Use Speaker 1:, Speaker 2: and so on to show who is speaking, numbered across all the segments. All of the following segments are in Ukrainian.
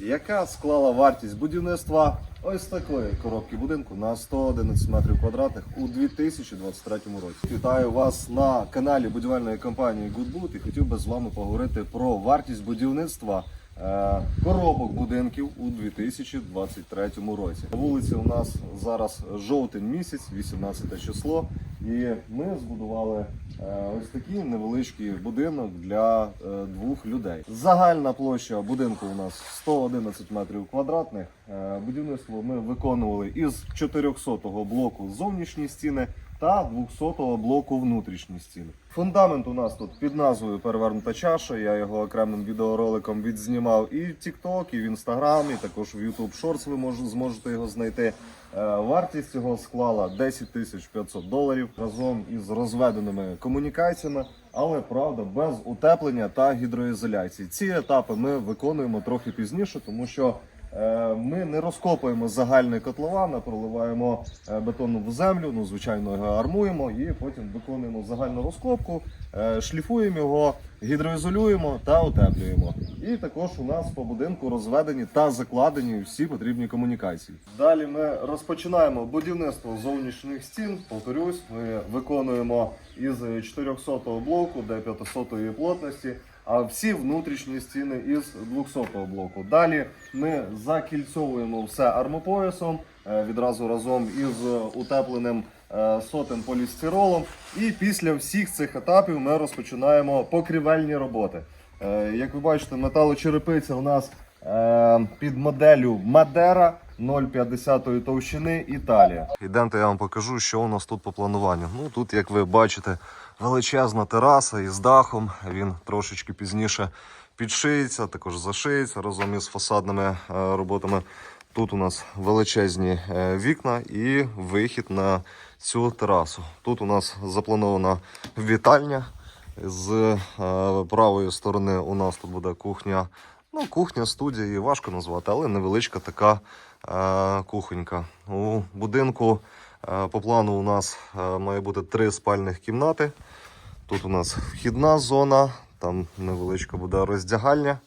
Speaker 1: яка склала вартість будівництва ось такої коробки будинку на 111 метрів квадратних у 2023 році. Вітаю вас на каналі будівельної компанії Goodboot і хотів би з вами поговорити про вартість будівництва е, коробок будинків у 2023 році. На вулиці у нас зараз жовтень місяць, 18 число, і ми збудували е, ось такий невеличкий будинок для е, двох людей. Загальна площа будинку у нас 111 метрів квадратних. Е, Будівництво ми виконували із 400-го блоку зовнішні стіни та 200-го блоку внутрішні стіни. Фундамент у нас тут під назвою Перевернута чаша. Я його окремим відеороликом відзнімав і в TikTok, і в Instagram, і також в YouTube Shorts ви мож- зможете його знайти. Е, Вартість цього склала 10 тисяч 500 доларів разом із розведеними комунікаціями, але правда без утеплення та гідроізоляції. Ці етапи ми виконуємо трохи пізніше, тому що ми не розкопуємо загальний котлован, а проливаємо е, бетон в землю. Ну звичайно його армуємо і потім виконуємо загальну розкопку, е, шліфуємо його, гідроізолюємо та утеплюємо. І також у нас по будинку розведені та закладені всі потрібні комунікації. Далі ми розпочинаємо будівництво зовнішніх стін. Повторюсь, ми виконуємо із 400 блоку до 500 плотності. А всі внутрішні стіни із 200 блоку. Далі ми закільцовуємо все армопоясом е, відразу разом із утепленим е, сотим полістиролом. І після всіх цих етапів ми розпочинаємо покрівельні роботи. Е, Як ви бачите, металочерепиця у нас під моделлю Мадера 0,50 товщини Італія. Йдемте, я вам покажу, що у нас тут по плануванню. Ну тут, як ви бачите, величезна тераса із дахом. Він трошечки пізніше підшиється, також зашиється разом із фасадними е, роботами. Тут у нас величезні е, вікна і вихід на цю терасу. Тут у нас запланована вітальня. З е, правої сторони у нас тут буде кухня. Ну, кухня, студія, її важко назвати, але невеличка така е, кухонька. У будинку е, по плану у нас е, має бути три спальних кімнати. Тут у нас вхідна зона, там невеличка буде роздягальня.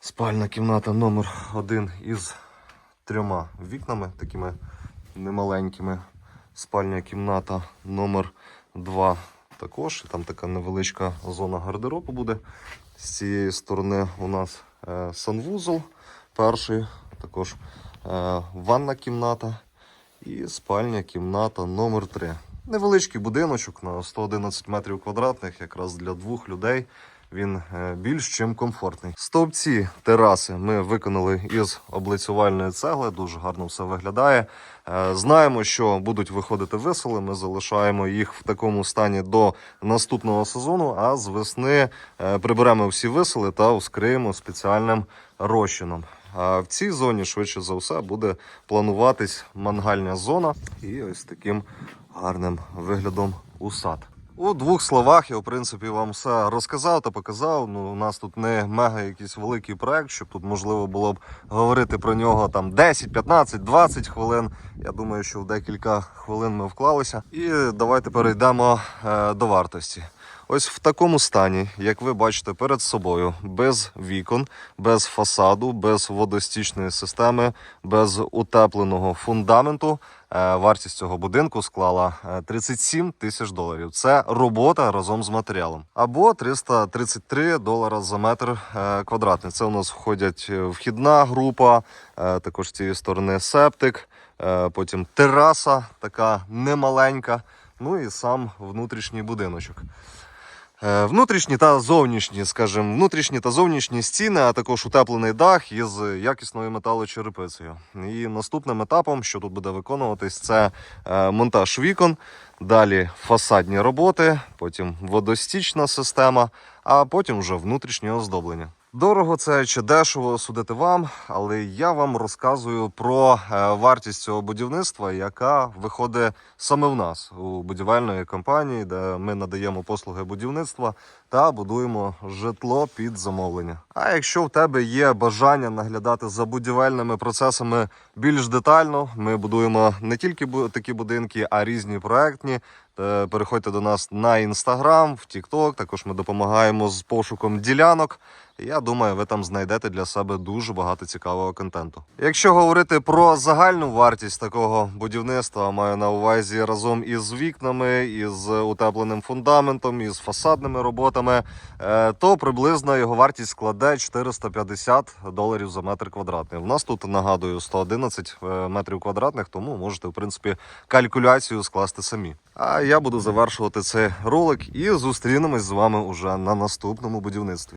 Speaker 1: Спальна кімната номер один із трьома вікнами, такими немаленькими. Спальня кімната номер два також. Там така невеличка зона гардеробу буде. З цієї сторони у нас е, санвузол перший, також е, ванна кімната і спальня кімната номер 3 Невеличкий будиночок на 111 метрів квадратних, якраз для двох людей. Він е, більш чим комфортний. Стовпці тераси ми виконали із облицювальної цегли. Дуже гарно все виглядає. Е, Знаємо, що будуть виходити весели. Ми залишаємо їх в такому стані до наступного сезону. А з весни е, приберемо всі весели та вскриємо спеціальним розчином. А в цій зоні швидше за все буде плануватись мангальна зона і ось таким гарним виглядом у сад. У двох словах я, в принципі, вам все розказав та показав. Ну, у нас тут не мега якийсь великий проект, щоб тут можливо було б говорити про нього там 10, 15, 20 хвилин. Я думаю, що в декілька хвилин ми вклалися. І давайте перейдемо е, до вартості. Ось в такому стані, як ви бачите перед собою, без вікон, без фасаду, без водостічної системи, без утепленого фундаменту. Е, Вартість цього будинку склала е, 37 тисяч доларів. Це робота разом з матеріалом. Або 333 долара за метр е, квадратний. Це у нас входять е, вхідна група, е, також з цієї сторони септик, е, потім тераса, така немаленька. Ну і сам внутрішній будиночок. Е, Внутрішні та зовнішні, скажімо, внутрішні та зовнішні стіни, а також утеплений дах із якісною металочерепицею. І наступним етапом, що тут буде виконуватись, це е, монтаж вікон, далі фасадні роботи, потім водостічна система, а потім вже внутрішнє оздоблення. Дорого це чи дешево судити вам, але я вам розказую про е, вартість цього будівництва, яка виходить саме в нас у будівельної компанії, де ми надаємо послуги будівництва та будуємо житло під замовлення. А якщо в тебе є бажання наглядати за будівельними процесами більш детально, ми будуємо не тільки такі будинки, а різні проектні. Е, Переходьте до нас на інстаграм, в Тікток. Також ми допомагаємо з пошуком ділянок. Я думаю, ви там знайдете для себе дуже багато цікавого контенту. Якщо говорити про загальну вартість такого будівництва, маю на увазі разом із вікнами, із утепленим фундаментом, із фасадними роботами, е, то приблизно його вартість складе 450 доларів за метр квадратний. У нас тут нагадую 111 е, метрів квадратних, тому можете в принципі калькуляцію скласти самі. А я буду завершувати цей ролик і зустрінемось з вами уже на наступному будівництві.